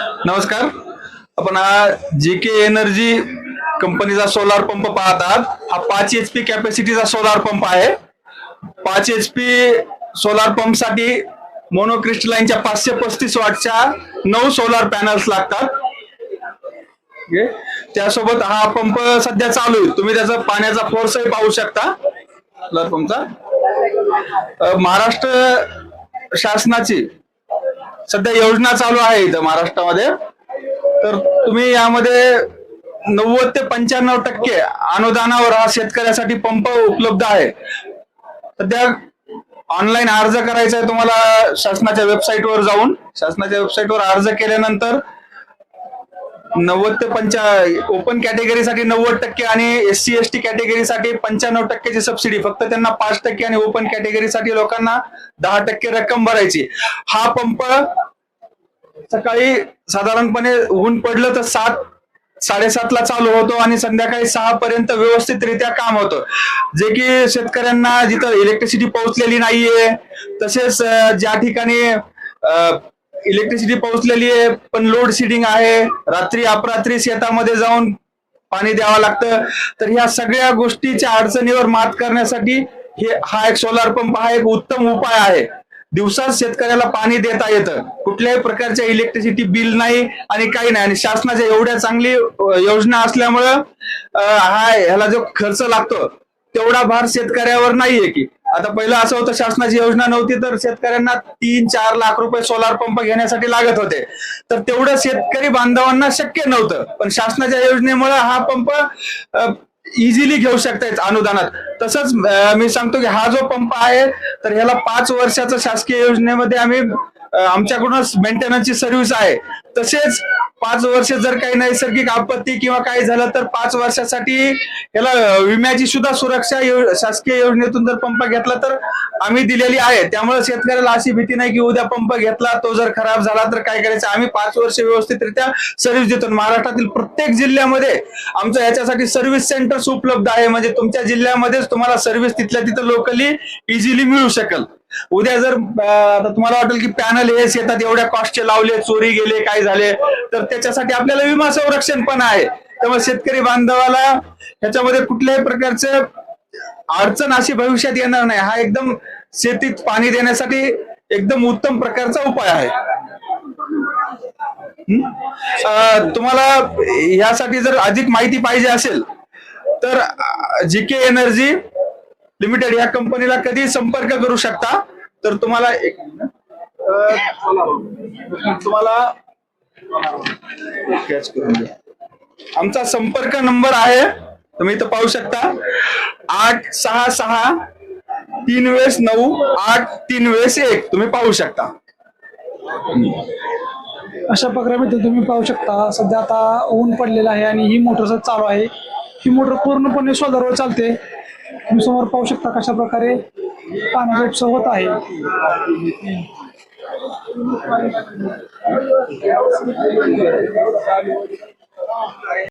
नमस्कार. आपण हा जे के एनर्जी कंपनीचा सोलार पंप पाहत आहात. हा पाच एच पी कॅपॅसिटीचा सोलार पंप आहे. पाच एच पी सोलार पंपसाठी मोनोक्रिस्टलाईनच्या पाचशे पस्तीस वॉटच्या नऊ सोलार पॅनल्स लागतात. त्यासोबत हा पंप सध्या चालू आहे. तुम्ही त्याचा पाण्याचा फोर्सही पाहू शकता. सोलार पंपचा महाराष्ट्र शासनाची सध्या योजना चालू आहे इथं महाराष्ट्रामध्ये. तर तुम्ही यामध्ये नव्वद ते पंच्याण्णव टक्के अनुदानावर हा शेतकऱ्यासाठी पंप उपलब्ध आहे. सध्या ऑनलाईन अर्ज करायचा आहे तुम्हाला शासनाच्या वेबसाईटवर जाऊन. शासनाच्या वेबसाईटवर अर्ज केल्यानंतर नव्वद ते पंचा ओपन कॅटेगरीसाठी नव्वद टक्के आणि एस सी एस टी कॅटेगरीसाठी पंच्याण्णव टक्क्याची सबसिडी फक्त त्यांना पाच टक्के आणि ओपन कॅटेगरीसाठी लोकांना दहा टक्के रक्कम भरायची. हा पंप सकाळी साधारणपणे ऊन पडलं तर सात साडेसातला चालू होतो आणि संध्याकाळी सहा पर्यंत व्यवस्थितरित्या काम होतं. जे की शेतकऱ्यांना जिथं इलेक्ट्रिसिटी पोहोचलेली नाहीये तसेच ज्या ठिकाणी इलेक्ट्रिसिटी पोहोचलेली आहे पण लोड शेडिंग आहे रात्री अपरात्री शेतामध्ये जाऊन पाणी द्यावं लागतं. तर ह्या सगळ्या गोष्टीच्या अडचणीवर मात करण्यासाठी हे हा एक सोलार पंप हा एक उत्तम उपाय आहे. दिवसात शेतकऱ्याला पाणी देता येतं. कुठल्याही प्रकारच्या इलेक्ट्रिसिटी बिल नाही आणि काही नाही. आणि शासनाच्या एवढ्या चांगली योजना असल्यामुळं हा ह्याला जो खर्च लागतो तेवढा भार शेतकऱ्यावर नाहीये की. आता पहिलं असं होतं शासनाची योजना नव्हती तर शेतकऱ्यांना तीन चार लाख रुपये सोलार पंप घेण्यासाठी लागत होते. तर तेवढं शेतकरी बांधवांना शक्य नव्हतं. पण शासनाच्या योजनेमुळे हा पंप इझिली घेऊ शकतायत अनुदानात. तसंच मी सांगतो की हा जो पंप आहे तर ह्याला पाच वर्षाचा शासकीय योजनेमध्ये आम्ही आमच्याकडूनच मेंटेनन्सची सर्व्हिस आहे. तसेच पाच वर्ष जर काही नैसर्गिक आपत्ती किंवा काही झालं तर पाच वर्षासाठी याला विम्याची सुद्धा सुरक्षा यो- शासकीय योजनेतून जर पंप घेतला तर आम्ही दिलेली आहे. त्यामुळे शेतकऱ्याला अशी भीती नाही की उद्या पंप घेतला तो जर खराब झाला तर काय करायचं? आम्ही पाच वर्ष व्यवस्थितरित्या सर्व्हिस देतो. महाराष्ट्रातील प्रत्येक जिल्ह्यामध्ये आमचं याच्यासाठी सर्व्हिस सेंटर्स उपलब्ध आहे. म्हणजे तुमच्या जिल्ह्यामध्येच तुम्हाला सर्व्हिस तिथल्या तिथं लोकली इझिली मिळू शकेल. उद्या जर आता तुम्हाला वाटेल की पॅनल हेच येतात एवढ्या कॉस्टचे लावले चोरी गेले काय झाले तर त्याच्यासाठी आपल्याला विमा संरक्षण पण आहे. त्यामुळे शेतकरी बांधवाला ह्याच्यामध्ये कुठल्याही प्रकारचं अडचण अशी भविष्यात येणार नाही. हा एकदम शेतीत पाणी देण्यासाठी एकदम उत्तम प्रकारचा उपाय आहे. तुम्हाला यासाठी जर अधिक माहिती पाहिजे असेल तर जी के एनर्जी लिमिटेड या कंपनीला कधी संपर्क करू शकता? तर तुम्हाला एक तुम्हाला करून आमचा संपर्क नंबर आहे. तुम्ही इथं पाहू शकता. आठ सहा सहा तीन वेळेस नऊ आठ तीन वेळेस एक. तुम्ही पाहू शकता. अशा प्रकारे मित्र तुम्ही पाहू शकता सध्या आता ऊन पडलेलं आहे आणि ही मोटर सध्या चालू आहे. ही मोटर पूर्णपणे सोलरवर चालते. तुम्ही समोर पाहू शकता कशा प्रकारे पाण्याचा उपसा होत आहे.